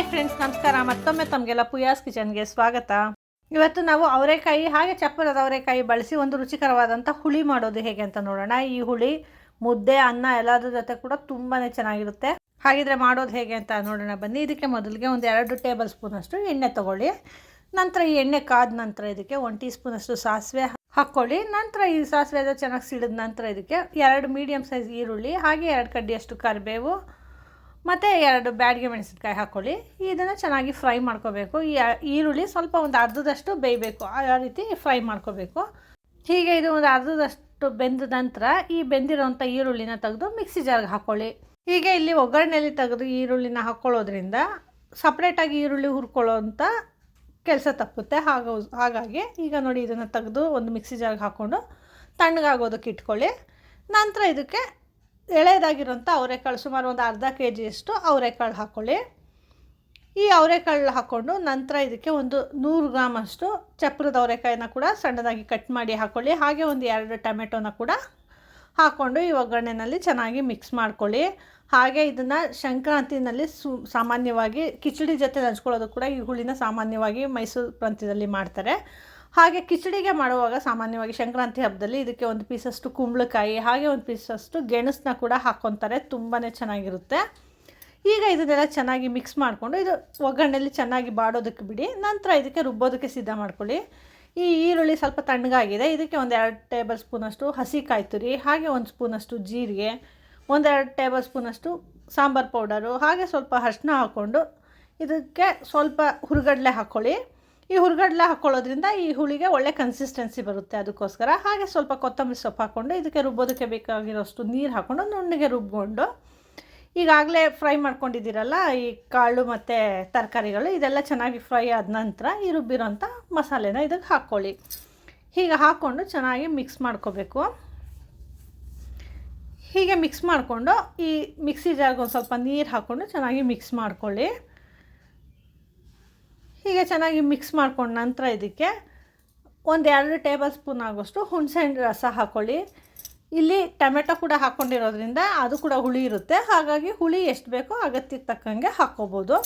Hi friends ನಮಸ್ಕಾರ. ಮತ್ತೊಮ್ಮೆ ತಮಗೆಲ್ಲ ಪುಯಾಸ್ ಕಿಚನ್ಗೆ ಸ್ವಾಗತ. ಇವತ್ತು ನಾವು ಅವರೆಕಾಯಿ, ಹಾಗೆ ಚಪ್ಪರದ ಅವರೆಕಾಯಿ ಬಳಸಿ ಒಂದು ರುಚಿಕರವಾದಂಥ ಹುಳಿ ಮಾಡೋದು ಹೇಗೆ ಅಂತ ನೋಡೋಣ. ಈ ಹುಳಿ, ಮುದ್ದೆ, ಅನ್ನ ಎಲ್ಲದ್ರ ಜೊತೆ ಕೂಡ ತುಂಬಾ ಚೆನ್ನಾಗಿರುತ್ತೆ. ಹಾಗಿದ್ರೆ ಮಾಡೋದು ಹೇಗೆ ಅಂತ ನೋಡೋಣ. ಬನ್ನಿ, ಇದಕ್ಕೆ ಮೊದಲಿಗೆ ಒಂದು ಎರಡು ಟೇಬಲ್ ಸ್ಪೂನಷ್ಟು ಎಣ್ಣೆ ತಗೊಳ್ಳಿ. ನಂತರ ಈ ಎಣ್ಣೆ ಕಾದ ನಂತರ ಇದಕ್ಕೆ ಒಂದು ಟೀ ಸ್ಪೂನಷ್ಟು ಸಾಸಿವೆ ಹಾಕ್ಕೊಳ್ಳಿ. ನಂತರ ಈ ಸಾಸಿವೆ ಚೆನ್ನಾಗಿ ಸಿಡಿದ ನಂತರ ಇದಕ್ಕೆ ಎರಡು ಮೀಡಿಯಮ್ ಸೈಜ್ ಈರುಳ್ಳಿ, ಹಾಗೆ ಎರಡು ಕಡ್ಡಿಯಷ್ಟು ಕರಿಬೇವು ಮತ್ತು ಎರಡು ಬ್ಯಾಡ್ಗೆ ಮೆಣಸಿನ್ಕಾಯಿ ಹಾಕ್ಕೊಳ್ಳಿ ಇದನ್ನು ಚೆನ್ನಾಗಿ ಫ್ರೈ ಮಾಡ್ಕೋಬೇಕು. ಈ ಈರುಳ್ಳಿ ಸ್ವಲ್ಪ ಒಂದು ಅರ್ಧದಷ್ಟು ಬೇಯಬೇಕು. ಆ ರೀತಿ ಫ್ರೈ ಮಾಡ್ಕೋಬೇಕು. ಹೀಗೆ ಇದು ಒಂದು ಅರ್ಧದಷ್ಟು ಬೆಂದ ನಂತರ ಈ ಬೆಂದಿರೋಂಥ ಈರುಳ್ಳಿನ ತೆಗೆದು ಮಿಕ್ಸಿ ಜಾರ್ಗೆ ಹಾಕ್ಕೊಳ್ಳಿ ಹೀಗೆ ಇಲ್ಲಿ ಒಗ್ಗರಣೆಯಲ್ಲಿ ತೆಗೆದು ಈರುಳ್ಳಿನ ಹಾಕ್ಕೊಳ್ಳೋದ್ರಿಂದ ಸಪ್ರೇಟಾಗಿ ಈರುಳ್ಳಿ ಹುರ್ಕೊಳ್ಳೋಂಥ ಕೆಲಸ ತಪ್ಪುತ್ತೆ. ಹಾಗ, ಹಾಗಾಗಿ ಈಗ ನೋಡಿ ಇದನ್ನು ತೆಗೆದು ಒಂದು ಮಿಕ್ಸಿ ಜಾರ್ಗೆ ಹಾಕ್ಕೊಂಡು ತಣ್ಣಗಾಗೋದಕ್ಕೆ ಇಟ್ಕೊಳ್ಳಿ. ನಂತರ ಇದಕ್ಕೆ ಎಳೆದಾಗಿರೋಂಥ ಅವರೆಕಾಳು ಸುಮಾರು ಒಂದು ಅರ್ಧ ಕೆ ಜಿಯಷ್ಟು ಅವರೆಕಾಳು ಹಾಕ್ಕೊಳ್ಳಿ ಈ ಅವರೆಕಾಳು ಹಾಕ್ಕೊಂಡು ನಂತರ ಇದಕ್ಕೆ ಒಂದು ನೂರು ಗ್ರಾಮಷ್ಟು ಚಪ್ರದ ಅವರೆಕಾಯಿನ ಕೂಡ ಸಣ್ಣದಾಗಿ ಕಟ್ ಮಾಡಿ ಹಾಕ್ಕೊಳ್ಳಿ ಹಾಗೆ ಒಂದು ಎರಡು ಟೊಮೆಟೊನ ಕೂಡ ಹಾಕ್ಕೊಂಡು ಈ ಒಗ್ಗರಣೆನಲ್ಲಿ ಚೆನ್ನಾಗಿ ಮಿಕ್ಸ್ ಮಾಡ್ಕೊಳ್ಳಿ. ಹಾಗೆ ಇದನ್ನು ಸಂಕ್ರಾಂತಿನಲ್ಲಿ ಸು ಸಾಮಾನ್ಯವಾಗಿ ಕಿಚಡಿ ಜೊತೆ ನಂಚ್ಕೊಳ್ಳೋದು ಕೂಡ ಈ ಹುಳಿನ ಸಾಮಾನ್ಯವಾಗಿ ಮೈಸೂರು ಪ್ರಾಂತ್ಯದಲ್ಲಿ ಮಾಡ್ತಾರೆ. ಹಾಗೆ ಕಿಚಡಿಗೆ ಮಾಡುವಾಗ ಸಾಮಾನ್ಯವಾಗಿ ಸಂಕ್ರಾಂತಿ ಹಬ್ಬದಲ್ಲಿ ಇದಕ್ಕೆ ಒಂದು ಪೀಸಷ್ಟು ಕುಂಬಳಕಾಯಿ, ಹಾಗೆ ಒಂದು ಪೀಸಷ್ಟು ಗೆಣಸನ್ನ ಕೂಡ ಹಾಕ್ಕೊತಾರೆ ತುಂಬಾ ಚೆನ್ನಾಗಿರುತ್ತೆ. ಈಗ ಇದನ್ನೆಲ್ಲ ಚೆನ್ನಾಗಿ ಮಿಕ್ಸ್ ಮಾಡಿಕೊಂಡು ಇದು ಒಗ್ಗರಣೆಯಲ್ಲಿ ಚೆನ್ನಾಗಿ ಬಾಡೋದಕ್ಕೆ ಬಿಡಿ. ನಂತರ ಇದಕ್ಕೆ ರುಬ್ಬೋದಕ್ಕೆ ಸಿದ್ಧ ಮಾಡ್ಕೊಳ್ಳಿ. ಈ ಈರುಳ್ಳಿ ಸ್ವಲ್ಪ ತಣ್ಣಗಾಗಿದೆ. ಇದಕ್ಕೆ ಒಂದು ಎರಡು ಟೇಬಲ್ ಸ್ಪೂನಷ್ಟು ಹಸಿ ಕಾಯಿ ತುರಿ, ಹಾಗೆ ಒಂದು ಸ್ಪೂನಷ್ಟು ಜೀರಿಗೆ ಒಂದೆರಡು ಟೇಬಲ್ ಸ್ಪೂನಷ್ಟು ಸಾಂಬಾರು ಪೌಡರು, ಹಾಗೆ ಸ್ವಲ್ಪ ಅರಿಶಿನ ಹಾಕ್ಕೊಂಡು ಇದಕ್ಕೆ ಸ್ವಲ್ಪ ಹುರುಗಡಲೆ ಹಾಕ್ಕೊಳ್ಳಿ ಈ ಹುರುಗಡ್ಲೆ ಹಾಕ್ಕೊಳ್ಳೋದ್ರಿಂದ ಈ ಹುಳಿಗೆ ಒಳ್ಳೆ ಕನ್ಸಿಸ್ಟೆನ್ಸಿ ಬರುತ್ತೆ ಅದಕ್ಕೋಸ್ಕರ. ಹಾಗೆ ಸ್ವಲ್ಪ ಕೊತ್ತಂಬರಿ ಸೊಪ್ಪು ಹಾಕ್ಕೊಂಡು ಇದಕ್ಕೆ ರುಬ್ಬೋದಕ್ಕೆ ಬೇಕಾಗಿರೋಷ್ಟು ನೀರು ಹಾಕ್ಕೊಂಡು ನುಣ್ಣಗೆ ರುಬ್ಬಿಕೊಂಡು ಈಗಾಗಲೇ ಫ್ರೈ ಮಾಡ್ಕೊಂಡಿದ್ದೀರಲ್ಲ, ಈ ಕಾಳು ಮತ್ತು ತರಕಾರಿಗಳು ಇದೆಲ್ಲ ಚೆನ್ನಾಗಿ ಫ್ರೈ ಆದ ನಂತರ ಈ ರುಬ್ಬಿರೋಂಥ ಮಸಾಲೆನ ಇದಕ್ಕೆ ಹಾಕ್ಕೊಳ್ಳಿ. ಹೀಗೆ ಹಾಕ್ಕೊಂಡು ಚೆನ್ನಾಗಿ ಮಿಕ್ಸ್ ಮಾಡ್ಕೋಬೇಕು. ಹೀಗೆ ಮಿಕ್ಸ್ ಮಾಡಿಕೊಂಡು ಈ ಮಿಕ್ಸಿ ಜಾರ್ಗೆ ಒಂದು ಸ್ವಲ್ಪ ನೀರು ಹಾಕ್ಕೊಂಡು ಚೆನ್ನಾಗಿ ಮಿಕ್ಸ್ ಮಾಡ್ಕೊಳ್ಳಿ. ಹೀಗೆ ಚೆನ್ನಾಗಿ ಮಿಕ್ಸ್ ಮಾಡ್ಕೊಂಡ ನಂತರ ಇದಕ್ಕೆ ಒಂದು ಎರಡು ಟೇಬಲ್ ಸ್ಪೂನ್ ಆಗೋಷ್ಟು ಹುಣಸೆಹಣ್ಣು ರಸ ಹಾಕ್ಕೊಳ್ಳಿ ಇಲ್ಲಿ ಟೊಮೆಟೊ ಕೂಡ ಹಾಕ್ಕೊಂಡಿರೋದ್ರಿಂದ ಅದು ಕೂಡ ಹುಳಿ ಇರುತ್ತೆ. ಹಾಗಾಗಿ ಹುಳಿ ಎಷ್ಟು ಬೇಕೋ ಅಗತ್ಯಕ್ಕೆ ತಕ್ಕಂಗೆ ಹಾಕ್ಕೋಬೋದು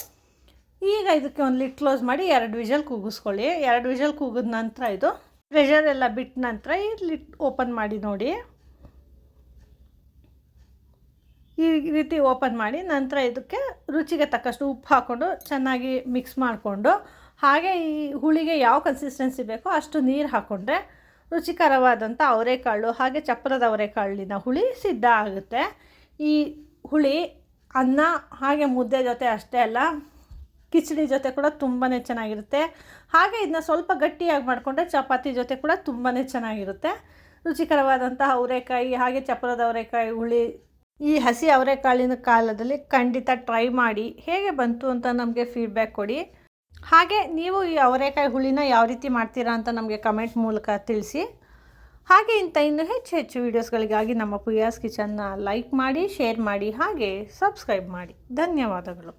ಈಗ ಇದಕ್ಕೆ ಒಂದು ಲಿಟ್ ಕ್ಲೋಸ್ ಮಾಡಿ ಎರಡು ವಿಷಲ್ ಕೂಗಿಸ್ಕೊಳ್ಳಿ ಎರಡು ವಿಷಲ್ ಕೂಗಿದ ನಂತರ ಇದು. ಪ್ರೆಷರ್ ಎಲ್ಲ ಬಿಟ್ಟ ನಂತರ ಈ ಲಿಟ್ ಓಪನ್ ಮಾಡಿ ನೋಡಿ. ಈ ರೀತಿ ಓಪನ್ ಮಾಡಿ ನಂತರ ಇದಕ್ಕೆ ರುಚಿಗೆ ತಕ್ಕಷ್ಟು ಉಪ್ಪು ಹಾಕ್ಕೊಂಡು ಚೆನ್ನಾಗಿ ಮಿಕ್ಸ್ ಮಾಡಿಕೊಂಡು, ಹಾಗೆ ಈ ಹುಳಿಗೆ ಯಾವ ಕನ್ಸಿಸ್ಟೆನ್ಸಿ ಬೇಕೋ ಅಷ್ಟು ನೀರು ಹಾಕ್ಕೊಂಡ್ರೆ ರುಚಿಕರವಾದಂಥ ಅವರೆಕಾಳು ಹಾಗೆ ಚಪ್ಪರದ ಅವರೆಕಾಳಿನ ಹುಳಿ ಸಿದ್ಧ ಆಗುತ್ತೆ. ಈ ಹುಳಿ ಅನ್ನ ಹಾಗೆ ಮುದ್ದೆ ಜೊತೆ ಅಷ್ಟೇ ಅಲ್ಲ, ಕಿಚಡಿ ಜೊತೆ ಕೂಡ ತುಂಬಾ ಚೆನ್ನಾಗಿರುತ್ತೆ. ಹಾಗೆ ಇದನ್ನ ಸ್ವಲ್ಪ ಗಟ್ಟಿಯಾಗಿ ಮಾಡಿಕೊಂಡ್ರೆ ಚಪಾತಿ ಜೊತೆ ಕೂಡ ತುಂಬಾ ಚೆನ್ನಾಗಿರುತ್ತೆ. ರುಚಿಕರವಾದಂಥ ಅವರೆಕಾಯಿ ಹಾಗೆ ಚಪ್ಪರದ ಅವರೆಕಾಯಿ ಹುಳಿ ಈ ಹಸಿ ಅವರೆಕಾಳಿನ ಕಾಲದಲ್ಲಿ ಖಂಡಿತ ಟ್ರೈ ಮಾಡಿ ಹೇಗೆ ಬಂತು ಅಂತ ನಮಗೆ ಫೀಡ್ಬ್ಯಾಕ್ ಕೊಡಿ. ಹಾಗೆ ನೀವು ಈ ಅವರೆಕಾಯಿ ಹುಳಿನ ಯಾವ ರೀತಿ ಮಾಡ್ತೀರಾ ಅಂತ ನಮಗೆ ಕಮೆಂಟ್ ಮೂಲಕ ತಿಳಿಸಿ. ಹಾಗೆ ಇಂಥ ಇನ್ನೂ ಹೆಚ್ಚು ಹೆಚ್ಚು ವೀಡಿಯೋಸ್ಗಳಿಗಾಗಿ ನಮ್ಮ ಪುಯಾಸ್ ಕಿಚನ್ನ ಲೈಕ್ ಮಾಡಿ ಶೇರ್ ಮಾಡಿ, ಹಾಗೆ ಸಬ್ಸ್ಕ್ರೈಬ್ ಮಾಡಿ. ಧನ್ಯವಾದಗಳು.